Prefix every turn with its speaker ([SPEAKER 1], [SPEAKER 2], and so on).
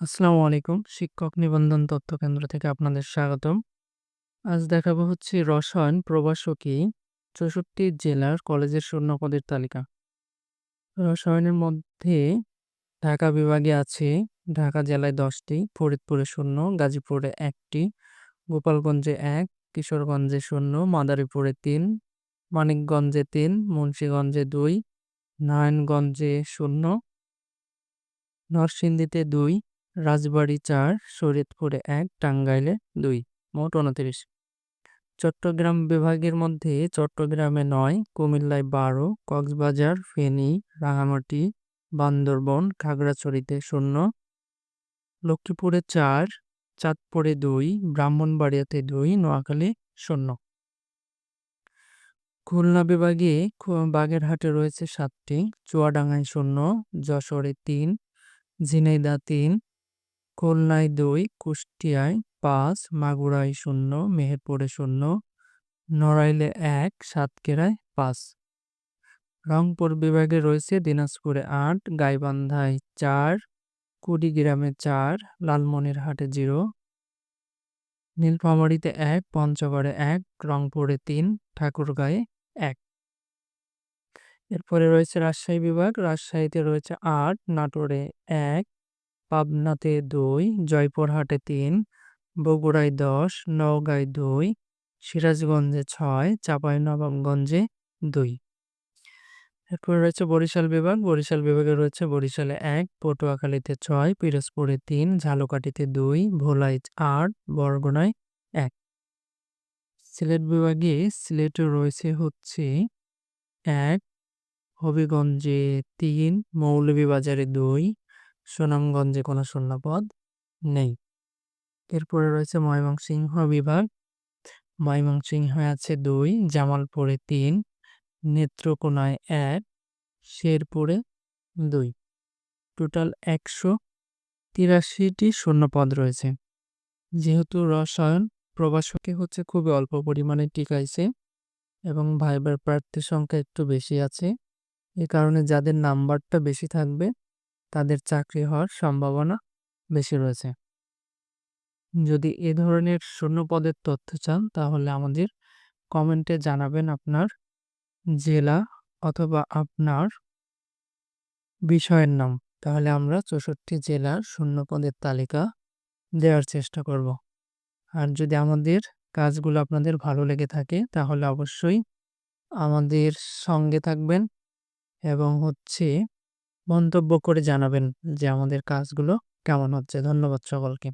[SPEAKER 1] আসসালামু আলাইকুম। শিক্ষক নিবন্ধন তথ্য কেন্দ্র থেকে আপনাদের স্বাগতম। আজ দেখাবো হচ্ছে রসায়ন প্রভাষকী চৌষট্টি জেলার কলেজের শূন্যপদের তালিকা। রসায়নের মধ্যে ঢাকা বিভাগে আছে, ঢাকা জেলায় দশটি, ফরিদপুরে শূন্য, গাজীপুরে একটি, গোপালগঞ্জে এক, কিশোরগঞ্জে শূন্য, মাদারীপুরে তিন, মানিকগঞ্জে তিন, মুন্সীগঞ্জে দুই, নারায়ণগঞ্জে শূন্য, নরসিংদীতে দুই রাজবাড়ী চার, শরীয়তপুরে এক, টাঙ্গাইলে দুই, মোট উনত্রিশ। চট্টগ্রাম বিভাগের মধ্যে চট্টগ্রামে নয়, কুমিল্লায় বারো, কক্সবাজার, ফেনী রাঙামাটি বান্দরবন, খাগড়াছড়িতে শূন্য। লক্ষ্মীপুরে চার, চাঁদপুরে দুই, ব্রাহ্মণবাড়িয়াতে দুই, নোয়াখালী শূন্য। খুলনা বিভাগে বাগেরহাটে রয়েছে সাতটি, চুয়াডাঙ্গায় শূন্য, যশোরে তিন, ঝিনাইদা তিন খুলনায় দুই, কুষ্টিয়ায় পাঁচ, মাগুরায় শূন্য, মেহেরপুরে শূন্য, নড়াইলে এক, সাতক্ষীরায় পাঁচ। রংপুর বিভাগে রয়েছে দিনাজপুরে আট, গাইবান্ধায় চার, কুড়িগ্রামে চার, লালমনিরহাটে জিরো। নীলফামারীতে এক, পঞ্চগড়ে এক, রংপুরে তিন, ঠাকুরগাঁয়ে এক। এরপরে রয়েছে রাজশাহী বিভাগ, রাজশাহীতে রয়েছে আট, নাটোরে এক পাবনাতে দুই, জয়পুরহাটে তিন, বগুড়ায় দশ, নওগাঁয় দুই, সিরাজগঞ্জে ছয়, চাঁপাইনবাবগঞ্জে দুই। এরপরে রয়েছে বরিশাল বিভাগ। বরিশাল বিভাগে রয়েছে বরিশালে এক, পটুয়াখালীতে ছয়, পিরোজপুরে তিন, ঝালকাঠিতে দুই, ভোলায় আট, বরগুনায় এক। সিলেট বিভাগে সিলেটে রয়েছে হচ্ছে এক, হবিগঞ্জে তিন, মৌলভীবাজারে দুই সুনামগঞ্জে কোনো শূন্যপদ নেই। এরপরে রয়েছে ময়মনসিংহ বিভাগ। ময়মনসিংহ আছে দুই, জামালপুরে তিন, নেত্রকোনায় এক, শেরপুরে দুই। টোটাল একশো তিরাশিটি শূন্যপদ রয়েছে। যেহেতু রসায়ন প্রবাসকে হচ্ছে খুবই অল্প পরিমাণে টিকাইছে এবং ভাইবার প্রার্থীর সংখ্যা একটু বেশি আছে, এ কারণে যাদের নাম্বারটা বেশি থাকবে তাদের চাকরি হওয়ার সম্ভাবনা বেশি রয়েছে। যদি এ ধরনের শূন্য পদের তথ্য চান, তাহলে আমাদের কমেন্টে জানাবেন আপনার জেলা অথবা আপনার বিষয়ের নাম। তাহলে আমরা চৌষট্টি জেলার শূন্য পদের তালিকা দেওয়ার চেষ্টা করব। আর যদি আমাদের কাজগুলো আপনাদের ভালো লেগে থাকে, তাহলে অবশ্যই আমাদের সঙ্গে থাকবেন এবং হচ্ছে মন্তব্য করে জানাবেন যে আমাদের কাজগুলো কেমন হচ্ছে? ধন্যবাদ সকলকে।